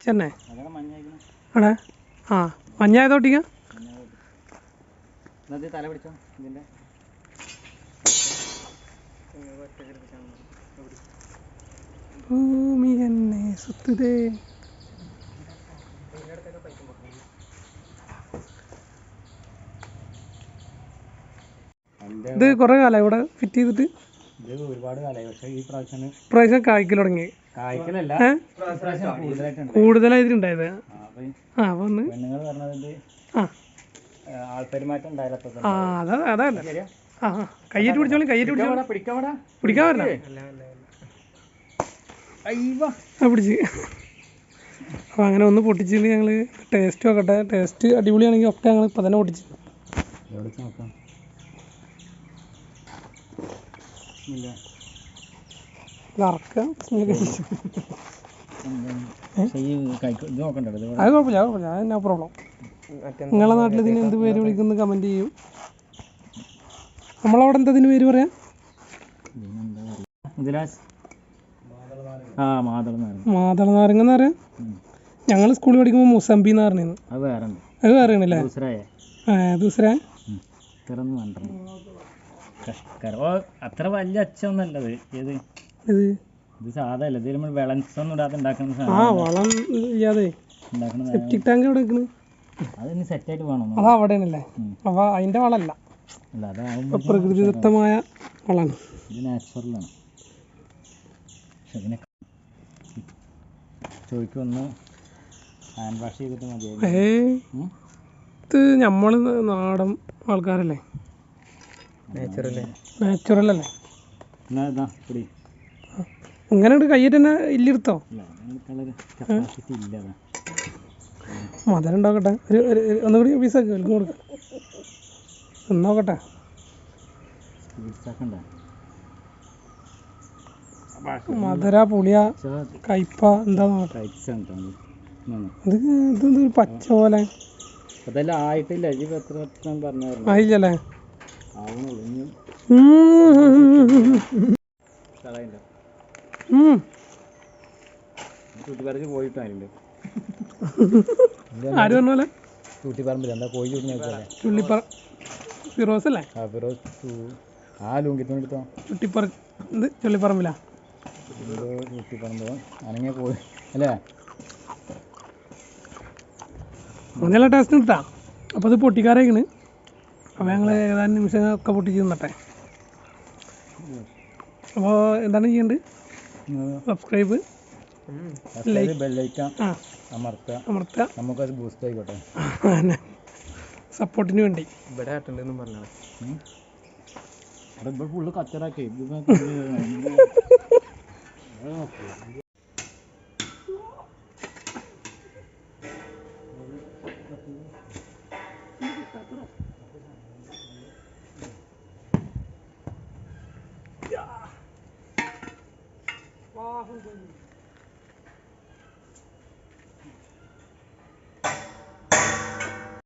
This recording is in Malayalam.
ചെന്നെ? അവിടെ ആ മഞ്ഞായതോട്ടിക്ക? ഭൂമി എന്നെ സുത്തുതേ. ഇത് കൊറേ കാലായി ഇവിടെ ഫിറ്റ് ചെയ്തിട്ട് ഇത് ഒരുപാട് കാലമായി. പക്ഷേ ഈ പ്രാവശ്യം ഇപ്രാവശ്യം കായ്ക്കൽ തുടങ്ങി. കൂടുതലായിട്ടുണ്ടായത്. ആ, അപ്പൊ ആ ഒന്ന്. ആ. അതാ കയ്യേറ്റ് പിടിച്ചോളി കയ്യേറ്റ് പിടിച്ചോളി. പിടിക്കാൻ വരണ. പിടിച്ച്. അപ്പോൾ അങ്ങനെ ഒന്ന് പൊട്ടിച്ചിട്ട് ഞങ്ങൾ ടേസ്റ്റ് നോക്കട്ടെ. ടേസ്റ്റ് അടിപൊളിയാണെങ്കിൽ ഒക്കെ ഞങ്ങൾ ഇപ്പം തന്നെ പൊട്ടിച്ച്. നോക്കാം? അത് കുഴപ്പമില്ല കുഴപ്പമില്ല അത് പ്രോബ്ലം നിങ്ങളെ നാട്ടിൽ ഇതിന് എന്ത് പേര് വിളിക്കുന്നു കമന്റ് ചെയ്യും. നമ്മളവിടെ എന്താ ഇതിന് പേര് പറയാം? മാതള നാരങ്ങ ഞങ്ങൾ നാരങ്ങ എന്ന് പറയാം? ഞങ്ങൾ സ്കൂളിൽ പഠിക്കുമ്പോൾ മുസംബി എന്ന് പറഞ്ഞിരുന്നു. അത് വേറെ ദൂസര അത്ര വലിയ അച്ഛനല്ലത് ഏത്? ഇത്? ഇത് സാധാ അല്ല നമ്മൾ ബാലൻസ് ഒന്നും ഇടാതെ ഉണ്ടാക്കുന്ന ആ സാധനം വളം ഇല്ലാതെ. സെപ്റ്റിക് ടാങ്ക് എവിടെ നിൽക്കണ് അതിന് സെറ്റായിട്ട് വേണം അത് അവിടെയാണല്ലേ? ഉം. അപ്പോൾ അതിന്റെ വളമല്ല പ്രകൃതിദത്തമായ വളമാണ്. ഇത് നാച്ചുറലാണ് പക്ഷെ ഇതിനെ ചോദിക്കൊന്ന് ഹാൻഡ് വാഷ് ചെയ്തിട്ട് മതിയായിരുന്നു. ഇത് നമ്മൾ നാടൻ ആൾക്കാരല്ലേ? നാച്ചുറല്ലേ നാച്ചുറൽ അല്ലേ? എന്നാ ഇതാ പിടി ഇങ്ങനെ ഒരു കയ്യിട്ട് തന്നെ ഇല്ലെടുത്തോ മധുരം ഉണ്ടാക്കട്ടെ. ഒരു ഒന്നുകൂടി പീസ് ആക്കി പീസാക്കി വലിക്കും കൊടുക്കാം നോക്കട്ടെ. മധുര പുളിയ കയ്പ എന്താ ഇത്. ഇത് പച്ച പോലെ. അതെല്ലാം ആയിട്ടില്ല. ഉം. ചൂട്ടിപ്പറമ്പ് പോയിട്ടായിട്ടുണ്ട് ആര് പറഞ്ഞ പോലെ? ചൂട്ടിപ്പറമ്പിൽ എന്താ പോയി ചൂടി ചുള്ളിപ്പറ. ഫിറോസ് അല്ലേ? ആ ഫിറോസ് ആ ലുങ്കിത്തോണ്ട് എടുത്തോ. ചുട്ടിപ്പറ ഇത് ചുള്ളിപ്പറമ്പിലാ? എന്തോ ചൂട്ടിപ്പറമ്പ്. അനങ്ങിയ പോയി അല്ലേ? നല്ല ടേസ്റ്റ് കിട്ടാ അപ്പോൾ അപ്പോൾ ഞങ്ങൾ ഏതാനും നിമിഷം ഒക്കെ പൊട്ടിച്ച് തിന്നട്ടെ അപ്പോൾ എന്താണ് ചെയ്യേണ്ടത് സബ്സ്ക്രൈബ്. അമർത്തുക അമർത്തുക നമുക്കത് ബൂസ്റ്റ് ആയിക്കോട്ടെ. സപ്പോർട്ടിന് വേണ്ടി. ഇവിടെ ആട്ടുണ്ടെന്നും പറഞ്ഞാൽ ഇവിടെ ഫുള്ള് കച്ചറാക്കി Rahul Gandhi.